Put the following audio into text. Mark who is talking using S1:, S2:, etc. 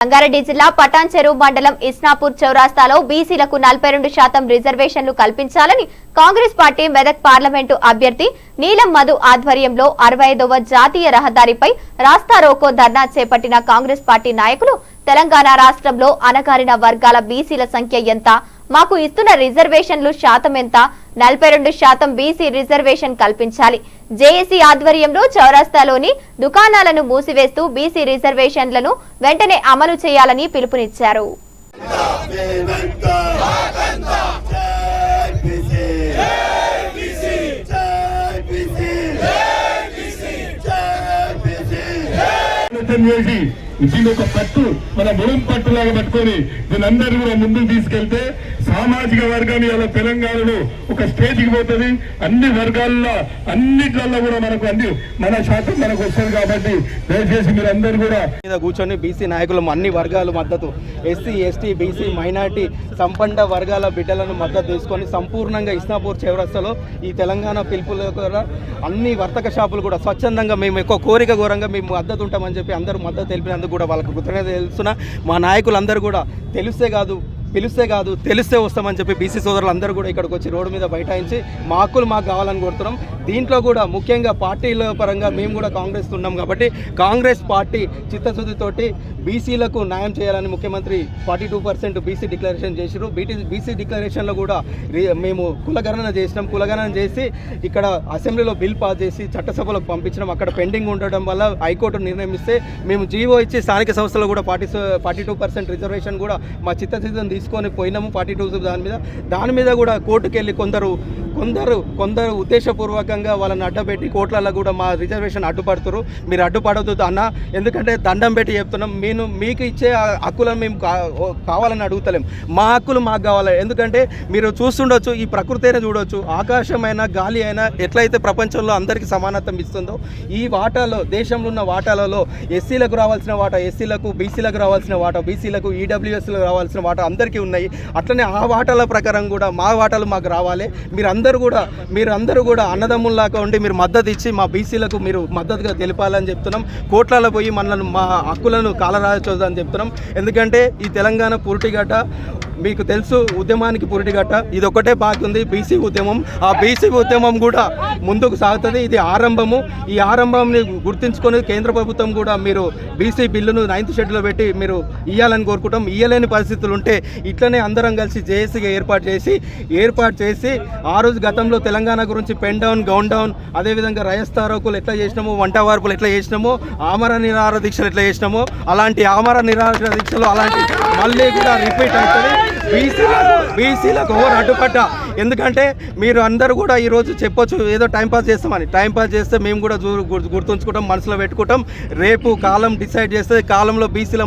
S1: సంగారెడ్డి జిల్లా పటాన్ చెరువు మండలం ఇస్నాపూర్ చౌరాస్తాలో బీసీలకు నలభై రెండు శాతం రిజర్వేషన్లు కల్పించాలని కాంగ్రెస్ పార్టీ మెదక్ పార్లమెంటు అభ్యర్థి నీలం మధు ఆధ్వర్యంలో అరవై ఐదవ జాతీయ రహదారిపై రాస్తా రోకో ధర్నా చేపట్టిన కాంగ్రెస్ పార్టీ నాయకులు తెలంగాణ రాష్ట్రంలో అణగారిన వర్గాల బీసీల సంఖ్య ఎంత? మాకు ఇస్తున్న రిజర్వేషన్లు శాతం ఎంత? నలభై రెండు శాతం బీసీ రిజర్వేషన్ కల్పించాలి. జేఏసీ ఆధ్వర్యంలో చౌరాస్తాలోని దుకాణాలను మూసివేస్తూ బీసీ రిజర్వేషన్లను వెంటనే అమలు చేయాలని పిలుపునిచ్చారు.
S2: ఆలోచన చేసి దీని ఒక పట్టు మన మురం పట్టులాగా పట్టుకొని దీని అందరూ కూడా ముందుకు తీసుకెళ్తే సామాజిక వర్గం ఇలా తెలంగాణలో ఒక స్టేజ్కి పోతుంది. అన్ని వర్గాల్లో అన్నిట్లలో కూడా మనకు అన్ని మన శాతం మనకు వస్తుంది కాబట్టి దయచేసి మీరు అందరూ కూడా
S3: మీద కూర్చొని బీసీ నాయకులు అన్ని వర్గాలు మద్దతు. ఎస్సీ ఎస్టీ బీసీ మైనార్టీ సంపన్న వర్గాల బిడ్డలను మద్దతు తీసుకొని సంపూర్ణంగా ఇస్నాపూర్ చౌరస్తాలో ఈ తెలంగాణ పిలుపుల కూడా అన్ని వర్తక షాపులు కూడా స్వచ్ఛందంగా మేము ఎక్కువ కోరిక ఘోరంగా మేము మద్దతు ఉంటామని చెప్పి అందరూ మద్దతు తెలిపినందుకు కూడా వాళ్ళకు కృతజ్ఞత తెలుస్తున్నా. మా నాయకులందరూ కూడా తెలిస్తే కాదు పిలిస్తే కాదు తెలిస్తే వస్తామని చెప్పి బీసీ సోదరులు అందరూ కూడా ఇక్కడికి వచ్చి రోడ్డు మీద బైఠాయించి మా హక్కులు మాకు కావాలని కోరుతున్నాం. దీంట్లో కూడా ముఖ్యంగా పార్టీల పరంగా మేము కూడా కాంగ్రెస్ ఉన్నాం కాబట్టి కాంగ్రెస్ పార్టీ చిత్తశుద్ధితోటి బీసీలకు న్యాయం చేయాలని ముఖ్యమంత్రి forty two percent BC declaration చేసిరు బీటీ బీసీ డిక్లరేషన్లో కూడా రి- మేము కులగణన చేసినాం. కులగణన చేసి ఇక్కడ అసెంబ్లీలో బిల్ పాస్ చేసి చట్టసభలకు పంపించినాం. అక్కడ పెండింగ్ ఉండడం వల్ల హైకోర్టు నిర్ణయం ఇస్తే మేము జీవో ఇచ్చి స్థానిక సంస్థలు కూడా forty forty two percent reservation కూడా మా చిత్తశుద్ధిని తీసుకొని పోయినాము ఫార్టీ టూ దాని మీద. దాని మీద కూడా కోర్టుకు వెళ్ళి కొందరు కొందరు కొందరు ఉద్దేశపూర్వకంగా వాళ్ళని అడ్డపెట్టి కోట్లలో కూడా మా రిజర్వేషన్ అడ్డుపడుతురు. మీరు అడ్డుపడవద్దు అన్న. ఎందుకంటే దండం పెట్టి చెప్తున్నాం. నేను మీకు ఇచ్చే హక్కులను మేము కా- కావాలని అడుగుతలేం. మా హక్కులు మాకు కావాలి. ఎందుకంటే మీరు చూస్తుండొచ్చు ఈ ప్రకృతి అయినా చూడొచ్చు. ఆకాశమైనా గాలి అయినా ఎట్లయితే ప్రపంచంలో అందరికీ సమానత్వం ఇస్తుందో ఈ వాటాలో దేశంలో ఉన్న వాటాలలో ఎస్సీలకు రావాల్సిన వాటా ఎస్సీలకు బీసీలకు రావాల్సిన వాటా బీసీలకు ఈడబ్ల్యూఎస్లకు రావాల్సిన వాటా అందరికీ ఉన్నాయి. అట్లనే ఆ వాటాల ప్రకారం కూడా మా వాటాలు మాకు రావాలి. మీరు అందరూ అందరూ కూడా మీరు అందరూ కూడా అన్నదమ్ముల్లాగా ఉండి మీరు మద్దతు ఇచ్చి మా బీసీలకు మీరు మద్దతుగా తెలిపాలని చెప్తున్నాం. కోట్లలో పోయి మనల్ని మా హక్కులను కాలరాచొద్దని చెప్తున్నాం. ఎందుకంటే ఈ తెలంగాణ పూర్తిగడ్డ మీకు తెలుసు ఉద్యమానికి పురిటిగట్ట ఇది ఒకటే బాకీ ఉంది బీసీ ఉద్యమం. ఆ బీసీ ఉద్యమం కూడా ముందుకు సాగుతుంది. ఇది ఆరంభము. ఈ ఆరంభంని గుర్తించుకొని కేంద్ర ప్రభుత్వం కూడా మీరు బీసీ బిల్లును నైన్త్ షెడ్యూల్లో పెట్టి మీరు ఇవ్వాలని కోరుకుంటాం. ఇయ్యలేని పరిస్థితులు ఉంటే ఇట్లనే అందరం కలిసి జేఏసీగా ఏర్పాటు చేసి ఏర్పాటు చేసి ఆ రోజు గతంలో తెలంగాణ గురించి పెన్ డౌన్ గౌన్ డౌన్ అదేవిధంగా రయస్తారోకులు ఎట్లా చేసినామో వంట వార్పులు ఎట్లా చేసినామో ఆమర నిరాహార దీక్షలు ఎట్లా చేసినామో అలాంటి ఆమర నిరాహార దీక్షలు అలాంటి మళ్ళీ కూడా రిపీట్ అవుతుంది. బీసీలకు బీసీలకు ఓవర్ అడ్డుపడ్డ ఎందుకంటే మీరు అందరూ కూడా ఈరోజు చెప్పొచ్చు ఏదో టైంపాస్ చేస్తామని. టైంపాస్ చేస్తే మేము కూడా గుర్తుంచుకుంటాం మనసులో పెట్టుకుంటాం. రేపు కాలం డిసైడ్ చేస్తే కాలంలో బీసీల